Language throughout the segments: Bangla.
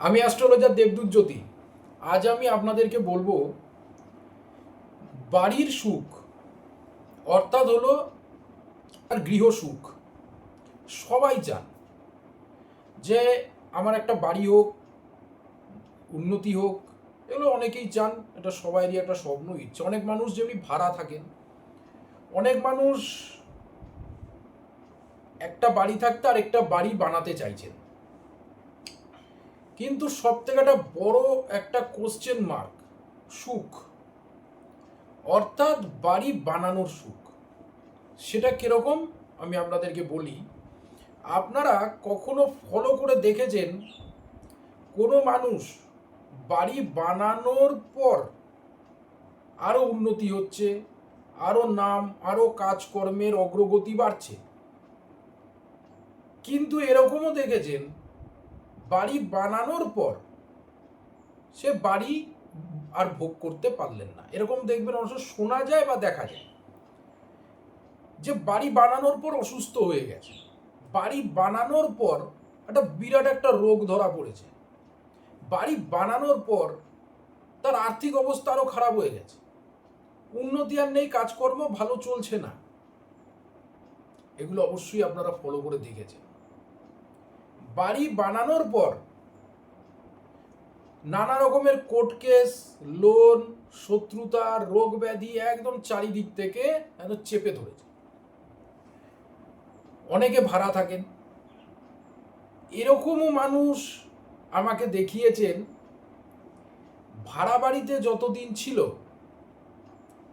আমি অ্যাস্ট্রোলজার দেবদূত জ্যোতি। আজ আমি আপনাদেরকে বলব, বাড়ির সুখ, অর্থাৎ হলো আর গৃহ সুখ, সবাই চান যে আমার একটা বাড়ি হোক, উন্নতি হোক, এগুলো অনেকেই চান, এটা সবাইরই একটা স্বপ্ন, ইচ্ছে। অনেক মানুষ যেমনি ভাড়া থাকেন, অনেক মানুষ একটা বাড়ি থাকতে আর একটা বাড়ি বানাতে চাইছেন। কিন্তু সব থেকে একটা বড় একটা কোশ্চেন মার্ক সুখ। অর্থাৎ বাড়ি বানানোর সুখ। সেটা কীরকম? আমি আপনাদেরকে বলি, আপনারা কখনো ফলো করে দেখেছেন কোনো মানুষ বাড়ি বানানোর পর আরও উন্নতি হচ্ছে আরও নাম আরও কাজকর্মের অগ্রগতি বাড়ছে? কিন্তু এরকমও দেখেছেন বাড়ি বানানোর পর সে বাড়ি আর ভোগ করতে পারলেন না। এরকম দেখবেন অবশ্য শোনা যায় বা দেখা যায় যে বাড়ি বানানোর পর অসুস্থ হয়ে গেছে। বাড়ি বানানোর পর একটা বিরাট একটা রোগ ধরা পড়েছে। বাড়ি বানানোর পর তার আর্থিক অবস্থা আরও খারাপ হয়ে গেছে। উন্নতি আর নেই, কাজকর্ম ভালো চলছে না। এগুলো অবশ্যই আপনারা ফলো করে দেখেছেন। বাড়ি বানানোর পর নানা রকমের কোর্ট কেস লোন শত্রুতা, রোগ ব্যাধি একদম চারিদিক থেকে একদম চেপে ধরেছে। অনেকে ভাড়া থাকেন। এরকমও মানুষ আমাকে দেখিয়েছেন, ভাড়া বাড়িতে যতদিন ছিল,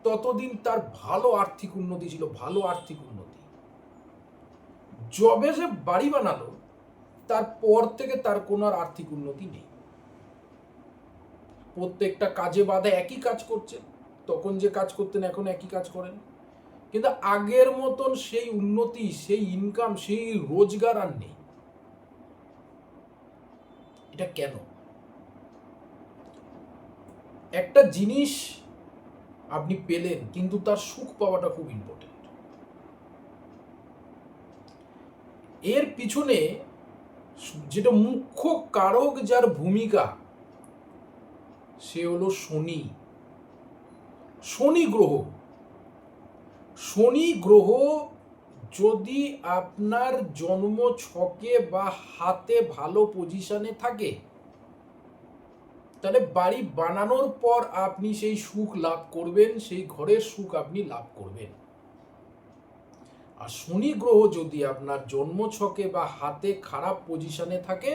ততদিন তার ভালো আর্থিক উন্নতি ছিল, ভালো আর্থিক উন্নতি। জবে সে বাড়ি বানালো তারপর থেকে তার কোনো আর আর্থিক উন্নতি নেই। প্রত্যেকটা কাজে বাধা একই কাজ করছেন তখন যে কাজ করতেন এখন একই কাজ করেন। কিন্তু আগের মতন সেই উন্নতি, সেই ইনকাম সেই রোজগার আর নেই। এটা কেন? একটা জিনিস আপনি পেলেন, কিন্তু তার সুখ পাওয়াটা খুব ইম্পর্টেন্ট এর পিছনে যেটা মুখ্য কারক যার ভূমিকা, সে হলো শনি। শনি গ্রহ। শনি গ্রহ যদি আপনার জন্ম ছকে বা হাতে ভালো পজিশনে থাকে, তাহলে বাড়ি বানানোর পর আপনি সেই সুখ লাভ করবেন, সেই ঘরের সুখ আপনি লাভ করবেন। আর শনি গ্রহ যদি আপনার জন্ম ছকে বা হাতে খারাপ পজিশনে থাকে,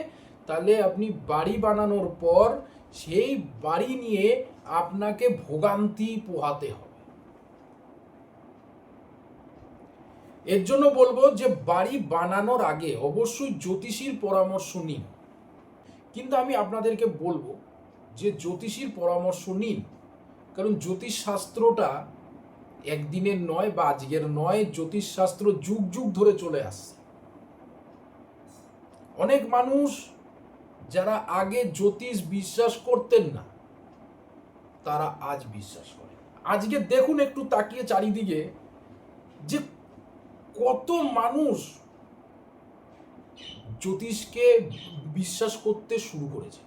তাহলে আপনি বাড়ি বানানোর পর সেই বাড়ি নিয়ে আপনাকে ভোগান্তি পোহাতে হবে। এর জন্য বলব যে বাড়ি বানানোর আগে অবশ্যই জ্যোতিষীর পরামর্শ নিন। কিন্তু আমি আপনাদেরকে বলব যে জ্যোতিষীর পরামর্শ নিন। কারণ জ্যোতিষ শাস্ত্রটা একদিনের নয় বা আজকের নয় জ্যোতিষ শাস্ত্র যুগ যুগ ধরে চলে আসছে। অনেক মানুষ যারা আগে জ্যোতিষ বিশ্বাস করতেন না, তারা আজ বিশ্বাস করে আজকে দেখুন একটু তাকিয়ে চারিদিকে যে কত মানুষ জ্যোতিষকে বিশ্বাস করতে শুরু করেছে।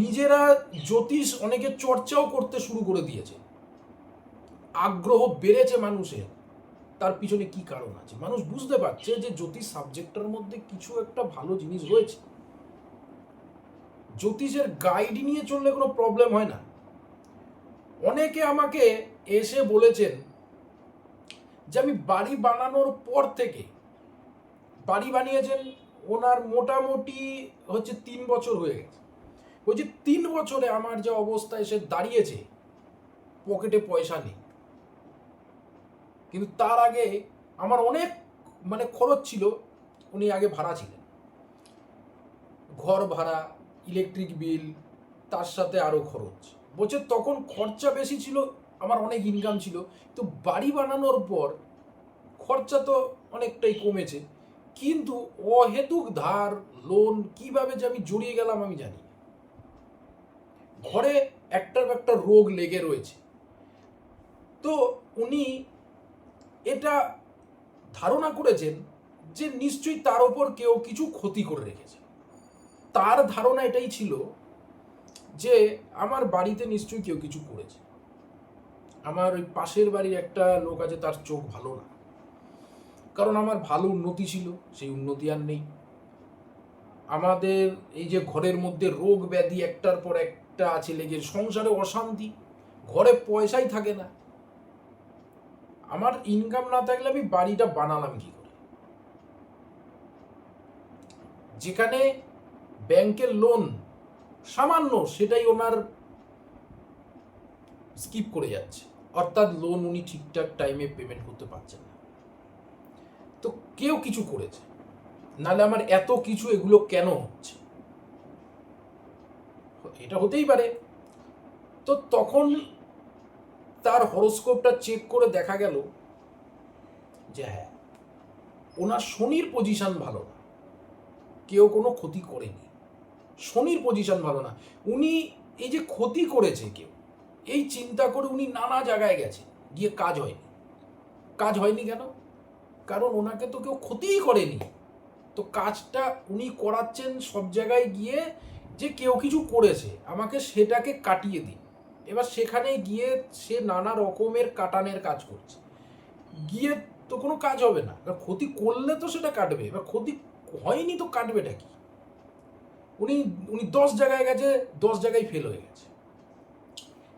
নিজেরা জ্যোতিষ অনেকে চর্চাও করতে শুরু করে দিয়েছে। আগ্রহ বেড়েছে মানুষের, তার পিছনে কি কারণ আছে? মানুষ বুঝতে পারছে যে জ্যোতিষ সাবজেক্টটার মধ্যে কিছু একটা ভালো জিনিস রয়েছে। জ্যোতিষের গাইড নিয়ে চললে কোনো প্রবলেম হয় না। অনেকে আমাকে এসে বলেছেন যে আমি বাড়ি বানানোর পর থেকে, বাড়ি বানিয়েছেন ওনার মোটামুটি হচ্ছে তিন বছর হয়ে গেছে। ওই যে তিন বছরে আমার যে অবস্থা, এসে দাঁড়িয়েছে পকেটে পয়সা নেই। কিন্তু তার আগে আমার অনেক মানে খরচ ছিল, উনি আগে ভাড়া ছিলেন। ঘর ভাড়া ইলেকট্রিক বিল তার সাথে আরও খরচ। বলছে তখন খরচা বেশি ছিল, আমার অনেক ইনকাম ছিল। তো বাড়ি বানানোর পর খরচা তো অনেকটাই কমেছে। কিন্তু অহেতুক ধার লোন কীভাবে যে আমি জড়িয়ে গেলাম আমি জানি ঘরে একটার একটা রোগ লেগে রয়েছে। তো উনি এটা ধারণা করেছেন যে নিশ্চয়ই তার ওপর কেউ কিছু ক্ষতি করে রেখেছে। তার ধারণা এটাই ছিল যে আমার বাড়িতে নিশ্চয়ই কেউ কিছু করেছে। আমার ওই পাশের বাড়ির একটা লোক আছে, তার চোখ ভালো না। কারণ আমার ভালো উন্নতি ছিল, সেই উন্নতি আর নেই। আমাদের এই যে ঘরের মধ্যে রোগ ব্যাধি একটার পর একটা আছে, লেগে সংসারে অশান্তি, ঘরে পয়সাই থাকে না। আমার ইনকাম না থাকলে আমি বাড়িটা বানালাম কি করে? যেখানে ব্যাংকের লোন সামান্য সেটাই ওনার স্কিপ করে যাচ্ছে। অর্থাৎ লোন উনি ঠিকঠাক টাইমে পেমেন্ট করতে পারছেন না। তো কেউ কিছু করেছে। নাহলে আমার এত কিছু এগুলো কেন হচ্ছে? এটা হতেই পারে। তো তখন তার হরোস্কোপটা চেক করে দেখা গেল যে হ্যাঁ ওনার শনির পজিশন ভালো না। কেউ কোনো ক্ষতি করেনি। শনির পজিশন ভালো না। উনি এই যে ক্ষতি করেছে কেউ, এই চিন্তা করে উনি নানা জায়গায় গেছে, গিয়ে কাজ হয়নি। কাজ হয়নি কেন? কারণ ওনাকে তো কেউ ক্ষতিই করেনি। তো কাজটা উনি করাচ্ছেন সব জায়গায় গিয়ে যে কেউ কিছু করেছে, আমাকে সেটাকে কাটিয়ে দিন। এবার সেখানে গিয়ে সে নানা রকমের কাটানের কাজ করছে। গিয়ে তো কোনো কাজ হবে না। এবার ক্ষতি করলে তো সেটা কাটবে। এবার ক্ষতি হয়নি তো কাটবেটা কি? উনি উনি দশ জায়গায় গেছে, দশ জায়গায় ফেল হয়ে গেছে।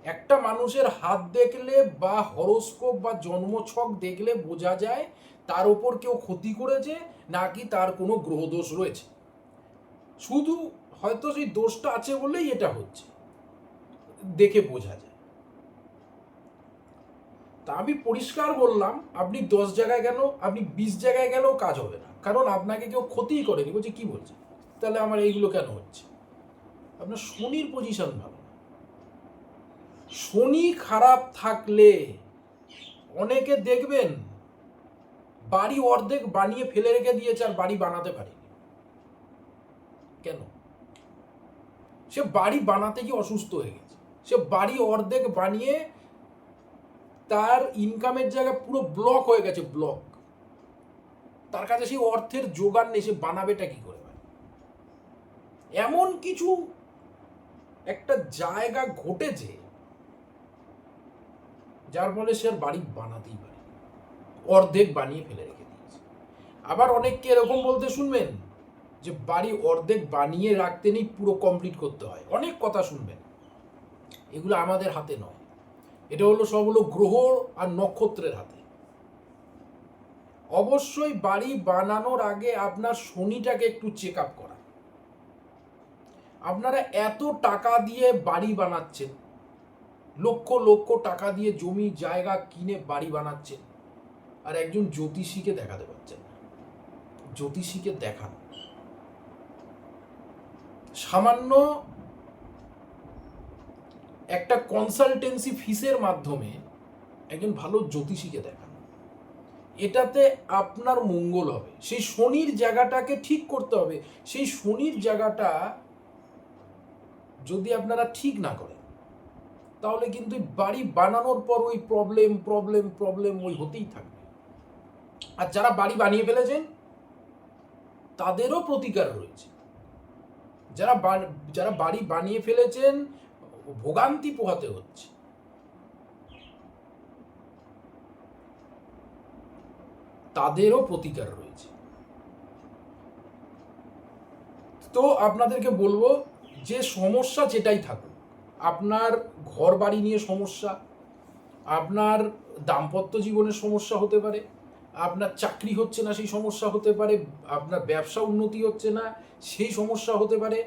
একটা মানুষের হাত দেখলে বা হরস্কোপ বা জন্মছক দেখলে বোঝা যায় তার ওপর কেউ ক্ষতি করেছে, নাকি তার কোনো গ্রহদোষ রয়েছে। শুধু হয়তো সেই দোষটা আছে বলেই এটা হচ্ছে। দেখে বোঝা যায়। তা আমি পরিষ্কার বললাম, আপনি দশ জায়গায় গেল আপনি বিশ জায়গায় গেলেও কাজ হবে না। কারণ আপনাকে কেউ ক্ষতিই করেনি, বলছে, কি বলছে? তাহলে আমার এইগুলো কেন হচ্ছে? আপনার শনির পজিশন ভালো শনি খারাপ থাকলে অনেকে দেখবেন, বাড়ি অর্ধেক বানিয়ে ফেলে রেখে দিয়েছে আর বাড়ি বানাতে পারেনি। কেন? সে বাড়ি বানাতে গিয়ে অসুস্থ হয়ে গেছে। সে বাড়ি অর্ধেক বানিয়ে তার ইনকামের জায়গা পুরো ব্লক হয়ে গেছে ব্লক তার কাছে সেই অর্থের জোগান নেই, সে বানাবেটা কি করে? এমন কিছু একটা জায়গা ঘটেছে, যার ফলে সে আর বাড়ি বানাতেই পারে অর্ধেক বানিয়ে ফেলে রেখে দিয়েছে। আবার অনেককে এরকম বলতে শুনবেন যে, বাড়ি অর্ধেক বানিয়ে রাখতে নেই, পুরো কমপ্লিট করতে হয়। অনেক কথা শুনবেন। এগুলো আমাদের হাতে নয়। এটা হলো সব হলো গ্রহ আর নক্ষত্রের হাতে। অবশ্যই বাড়ি বানানোর আগে আপনার শনিটাকে একটু চেক আপ করা। আপনারা এত টাকা দিয়ে বাড়ি বানাচ্ছেন, লক্ষ লক্ষ টাকা দিয়ে জমি, জায়গা কিনে বাড়ি বানাচ্ছেন, আর একজন জ্যোতিষীকে দেখাতে পারছেন জ্যোতিষীকে দেখান। সামান্য একটা কনসালটেন্সি ফিসের মাধ্যমে একজন ভালো জ্যোতিষীকে দেখান। এটাতে আপনার মঙ্গল হবে। সেই শনির জায়গাটাকে ঠিক করতে হবে। সেই শনির জায়গাটা যদি আপনারা ঠিক না করেন, তাহলে কিন্তু বাড়ি বানানোর পর ওই প্রবলেম প্রবলেম প্রবলেম ওই হতেই থাকবে। আর যারা বাড়ি বানিয়ে ফেলেছেন, তাদেরও প্রতিকার রয়েছে। যারা যারা বাড়ি বানিয়ে ফেলেছেন ভোগান্তি পোহাতে হচ্ছে। তাদেরও প্রতিকার রয়েছে। তো আপনাদেরকে বলব যে সমস্যা যেটাই থাকুক, আপনার ঘর বাড়ি নিয়ে সমস্যা, আপনার দাম্পত্য জীবনের সমস্যা হতে পারে, আপনার চাকরি হচ্ছে না, সেই সমস্যা হতে পারে, আপনার ব্যবসা উন্নতি হচ্ছে না, সেই সমস্যা হতে পারে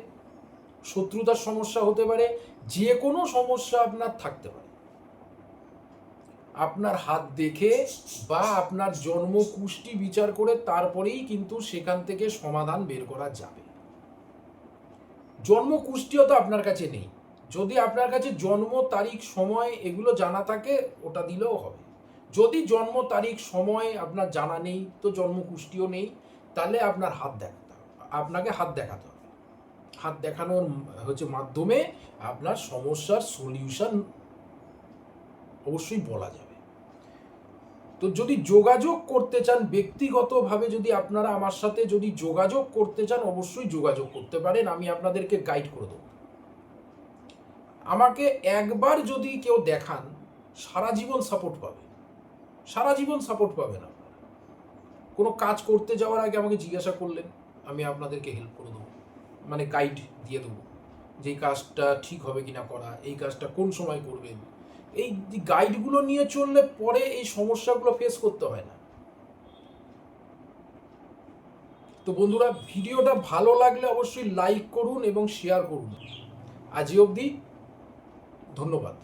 শত্রুতার সমস্যা হতে পারে, যে কোনো সমস্যা আপনার থাকতে পারে। আপনার হাত দেখে বা আপনার জন্ম কুষ্টি বিচার করে তারপরেই কিন্তু সেখান থেকে সমাধান বের করা যাবে। জন্ম কুষ্টিও তো আপনার কাছে নেই। যদি আপনার কাছে জন্ম, তারিখ, সময় এগুলো জানা থাকে, ওটা দিলেও হবে। যদি জন্ম, তারিখ, সময় আপনার জানা নেই, তো জন্ম কুষ্টিও নেই, তাহলে আপনার হাত দেখাতে হবে। আপনাকে হাত দেখাতে হবে। হাত দেখানোর হচ্ছে মাধ্যমে আপনার সমস্যার সলিউশন অবশ্যই বলা যাবে। তো যদি যোগাযোগ করতে চান, ব্যক্তিগতভাবে যদি আপনারা আমার সাথে যদি যোগাযোগ করতে চান, অবশ্যই যোগাযোগ করতে পারেন, আমি আপনাদেরকে গাইড করে দেবো। আমাকে একবার যদি কেউ দেখান, সারা জীবন সাপোর্ট পাবে। সারা জীবন সাপোর্ট পাবেন আপনারা। কোনো কাজ করতে যাওয়ার আগে আমাকে জিজ্ঞাসা করলেন, আমি আপনাদেরকে হেল্প করে দেবো। মানে গাইড দিয়ে দেবো যে কাজটা ঠিক হবে কিনা করা, এই কাজটা কোন সময় করবেন। এই গাইডগুলো নিয়ে চললে পরে এই সমস্যাগুলো ফেস করতে হয় না। তো বন্ধুরা, ভিডিওটা ভালো লাগলে অবশ্যই লাইক করুন এবং শেয়ার করুন। আজি অবধি ধন্যবাদ।